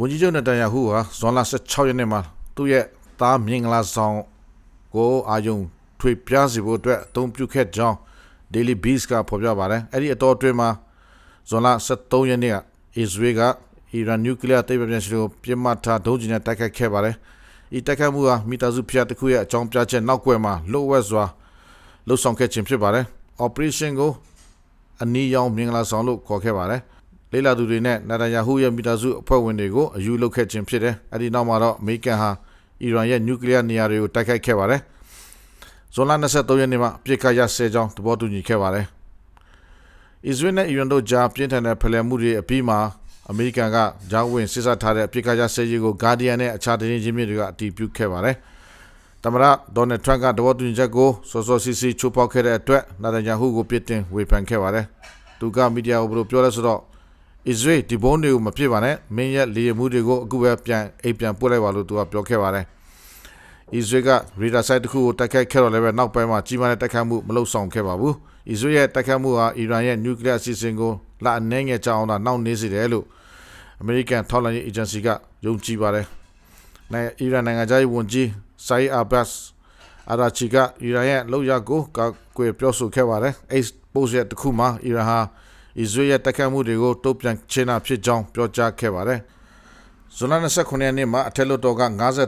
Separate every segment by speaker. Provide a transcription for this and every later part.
Speaker 1: ဝန်ကြီးချုပ်နတန်ယာဟုဟာဇွန်လ16ရက်နေ့မှာသူ့ရဲ့သားမင်္ဂလာဆောင်ကိုအာယုံထွေပြားစီဖို့အတွက်အသုံးပြုခဲ့ကြောင်း Daily Beast ကဖော်ပြပါတယ်အဲ့ဒီအတော်အတွင်းမှာဇွန်လ23ရက်နေ့ကအစ္စရေးကအီရန်နျူကလ িয়ার သိပ္ပံပညာရှင်တို့ပြစ်မှတ်ထားဒုံးကျည်နဲ့တိုက်ခိုက်ခဲ့ပါတယ်ဤတိုက်ခိုက်မှုဟာမိသားစုဖျက်တစ်ခုရဲ့အကြောင်းပြချက်နောက်ကွယ်မှာလိုဝက်စွာလှုပ်ဆောင်ခဲ့ခြင်းဖြစ်ပါတယ် operation ကိုအနီးရောင်မင်္ဂလာဆောင်လို့ခေါ်ခဲ့ပါတယ် လေလာသူတွေနဲ့နာတန်ယာဟုရဲ့မိသားစုအဖွဲ့ဝင်တွေကိုအယူလုပ်ခဲ့ခြင်းဖြစ်တယ်အဲ့ဒီနောက်မှာတော့အမေရိကန်ဟာအီရန်ရဲ့နျူကလ িয়ার နေရာတွေကိုတိုက်ခိုက်ခဲ့ပါတယ်ဇွန်လ23ရက်နေ့မှာအပြစ်ခတ်ရဆဲကြောင်းသဘောတူညီခဲ့ပါတယ်အစ္စရေးနဲ့အီရန်တို့ကြားပြင်းထန်တဲ့ဖလှယ်မှုတွေအပြီးမှာအမေရိကန်ကဂျာဝင်စစ်စားထားတဲ့အပြစ်ခတ်ရဆဲရေးကိုဂါဒီယန်နဲ့အခြားသတင်းချင်းမြစ်တွေကအတည်ပြုခဲ့ပါတယ်သမ္မတဒေါ်နယ်ထရန့်ကတဘောတူညီချက်ကိုစောစောစီစီချိုးဖောက်ခဲ့တဲ့အတွက်နာတန်ယာဟုကိုပြစ်တင်ဝေဖန်ခဲ့ပါတယ်သူကမီဒီယာကိုဘယ်လိုပြောလဲဆိုတော့ အစ္စရေးဒီဘုန်းတွေကိုမဖြစ်ပါနဲ့မင်းရဲ့လေယာဉ်မှုတွေကိုအခုပဲပြန်အိမ်ပြန်ပို့လိုက်ပါလို့သူကပြောခဲ့ပါတယ်အစ္စရေးကရီဒါဆိုင်တစ်ခုကိုတိုက်ခိုက်ခဲ့တော့လည်းပဲနောက်ပိုင်းမှာကြီးမားတဲ့တိုက်ခိုက်မှုမလုပ်ဆောင်ခဲ့ပါဘူးအစ္စရေးရဲ့တိုက်ခိုက်မှုဟာအီရန်ရဲ့နျူကလ িয়ার အစီအစဉ်ကိုလာအနေငယ်ကြအောင်တာနောက်နေစေတယ်လို့အမေရိကန်ထောက်လှမ်းရေးအေဂျင်စီကယုံကြည်ပါတယ်နိုင်အီရန်နိုင်ငံသားဝန်ကြီးဆိုင်အာဘတ်အရာချီကအီရန်ရဲ့လောက်ရကိုကကွယ်ပြောဆိုခဲ့ပါတယ်အဲ့ပို့ရက်တစ်ခုမှာအီရန်ဟာ အစ္စရေးရဲ့တိုက်ခိုက်မှုတွေကိုတုံ့ပြန်ချင်တာဖြစ်ကြောင်းပြောကြားခဲ့ပါတယ်ဇွန်လ29ရက်နေ့မှာအထက်လွှတ်တော်က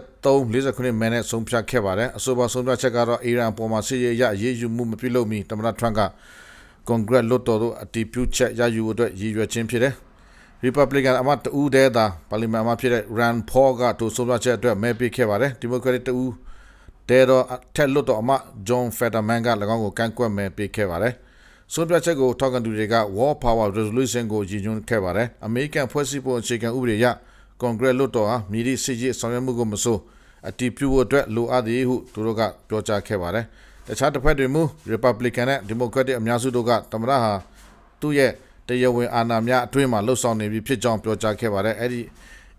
Speaker 1: 53 49မဲနဲ့ဆုံးဖြတ်ခဲ့ပါတယ်အဆိုပါဆုံးဖြတ်ချက်ကတော့အီရန်ပေါ်မှာစစ်ရေးအရအရေးယူမှုမပြုလုပ်မီတမန်ထရန့်ကကွန်ဂရက်လွှတ်တော်တို့အတည်ပြုချက်ရယူအတွက်ရည်ရွယ်ခြင်းဖြစ်တယ် Republican အမတ်တူတဲ့တာပါလီမန်အမတ်ဖြစ်တဲ့ Rand Paul ကတူဆုံးဖြတ်ချက်အတွက်မဲပေးခဲ့ပါတယ် Democratic တူတဲတော့ထက်လွတ်တော်အမ John Fetterman က၎င်းကိုကန့်ကွက်မဲပေးခဲ့ပါတယ် ဆုံးဖြတ်ချက်ကိုထောက်ခံသူတွေက War Power Resolution ကိုရည်ညွှန်းခဲ့ပါတယ်အမေရိကန်ဖွဲ့စည်းပုံအခြေခံဥပဒေအရကွန်ဂရက်လွတ်တော်ဟာမြည်သည့်စစ်ရေးဆောင်ရွက်မှုကိုမဆိုအတည်ပြုဖို့အတွက်လိုအပ်သည်ဟုသူတို့ကပြောကြားခဲ့ပါတယ်တခြားတစ်ဖက်တွင်မူ Republican နဲ့ Democratic အများစုတို့ကသမ္မတဟာသူ့ရဲ့တရားဝင်အာဏာများအတွင်းမှာလှုပ်ဆောင်နေပြီဖြစ်ကြောင်းပြောကြားခဲ့ပါတယ်အဲ့ဒီ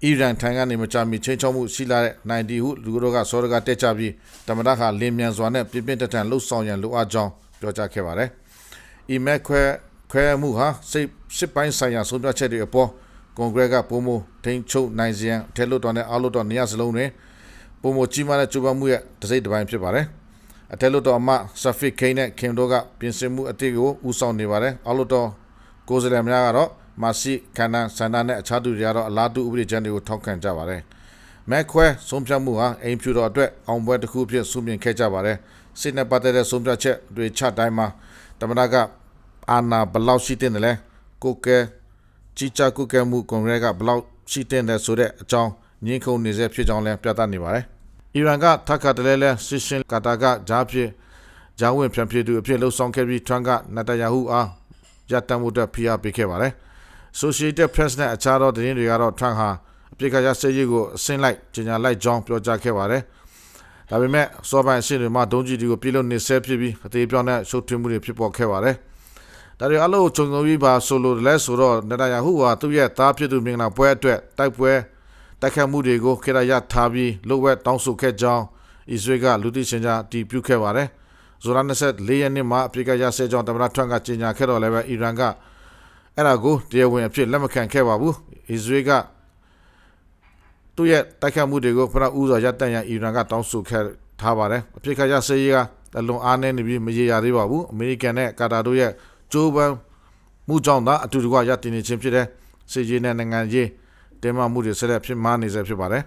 Speaker 1: အီရန်ထံကနေမကြမီချင်းချောင်းမှုရှိလာတဲ့90ဟုလူတို့ကစောရကတက်ကြပြီးတမန်တော်ဟာလင်းမြန်စွာနဲ့ပြင်းပြင်းထန်ထန်လှုပ်ဆောင်ရန်လိုအပ်ကြောင်းပြောကြားခဲ့ပါတယ်။ အီမက်ခွဲခွဲမှုဟာစိတ်စစ်ပိုင်းဆိုင်ရာဆုံးဖြတ်ချက်တွေအပေါ်ကွန်ဂရက်ကပုံမထိန်ချုပ်နိုင်စရန်ထဲလို့တော်နဲ့အောက်လို့တော်နေရာစလုံးတွင်ပုံမကြီးမားတဲ့ကြိုးပမ်းမှုရဲ့တစ်စိတ်တစ်ပိုင်းဖြစ်ပါတယ်။အထက်လို့တော်အမဆာဖစ်ခိန်နဲ့ခင်တို့ကပြင်ဆင်မှုအတိတ်ကိုဦးဆောင်နေပါတယ်။အောက်လို့တော်ကိုယ်စားလှယ်များကတော့မာစီခန္ဓာဆန္ဒနဲ့အခြားသူတွေကတော့အလားတူဥပဒေကြမ်းတွေကိုထောက်ခံကြပါတယ်။မက်ခွဲဆုံးဖြတ်မှုဟာအိမ်ဖြူတော်အတွက်အောင်ပွဲတစ်ခုဖြစ်ဆုမြင်ခဲ့ကြပါတယ်။စစ်နဲ့ပတ်သက်တဲ့ဆုံးဖြတ်ချက်တွေချတိုင်းမှာတမနာက အာနာဘလောက်ရှိတဲ့လဲကိုကဲကြီးကြကုကဲမှုကွန်ဂရက်ကဘလောက်ရှိတဲ့လဲဆိုတဲ့အကြောင်းညှင်းခုန်နေစေဖြစ်ကြောင်းလည်းပြသနေပါတယ်။အီရန်ကထပ်ခါတလဲလဲဆစ်ရှင်ကာတာကဂျားဖြစ်ဂျာဝင်ပြန်ဖြစ်သူအဖြစ်လှုပ်ဆောင်ခဲ့ပြီးထရန့်ကနတယာဟုအားရတမ်းမှုအတွက်ဖိအားပေးခဲ့ပါတယ်။ Associated Press နဲ့အခြားသောသတင်းတွေကတော့ Trump ဟာအပြစ်ကရစစ်ရေးကိုအစင်းလိုက်ကြေညာလိုက်ကြောင်းပြောကြားခဲ့ပါတယ်။ဒါပေမဲ့စောပိုင်းအရှင်းတွေမှာဒုံးကျည်တွေကိုပြစ်လို့နေဆဲဖြစ်ပြီးအသေးပြောင်းတဲ့ရှုပ်ထွေးမှုတွေဖြစ်ပေါ်ခဲ့ပါတယ်။ ဒါတွေအလို့ခြုံငုံပြီးပါဆိုလိုလဲဆိုတော့နတယာဟုဟာသူ့ရဲ့သားဖြစ်သူမင်္ဂလာပွဲအတွက်တိုက်ပွဲတိုက်ခတ်မှုတွေကိုခေတ္တရထားပြီးလိုဝက်တောင်းဆိုခဲ့ကြောင်းအစ္စရေးကလူသိရှင်ကြားတီးပြုခဲ့ပါတယ်။ဇူလိုင်24ရက်နေ့မှာအပြစ်ကရဆဲကြောင်းတမန်တော်ထရန့်ကကြေညာခဲ့တော့လည်းပဲအီရန်ကအဲ့ဒါကိုတရားဝင်အဖြစ်လက်မခံခဲ့ပါဘူးအစ္စရေးကသူ့ရဲ့တိုက်ခတ်မှုတွေကိုဖရဦးစွာရပ်တန့်ရန်အီရန်ကတောင်းဆိုခဲ့ထားပါတယ်အပြစ်ကရဆဲရေးကအလွန်အားနည်းနေပြီးမရေရာသေးပါဘူးအမေရိကန်နဲ့ကာတာတို့ရဲ့ ဂျိုးပန်းမှုကြောင့်သာအတူတကွရပ်တည်နေခြင်းဖြစ်တဲ့စစ်ရေးနဲ့နိုင်ငံရေးတင်းမာမှုတွေဆက်လက်ဖြစ်မားနေဆဲဖြစ်ပါတယ်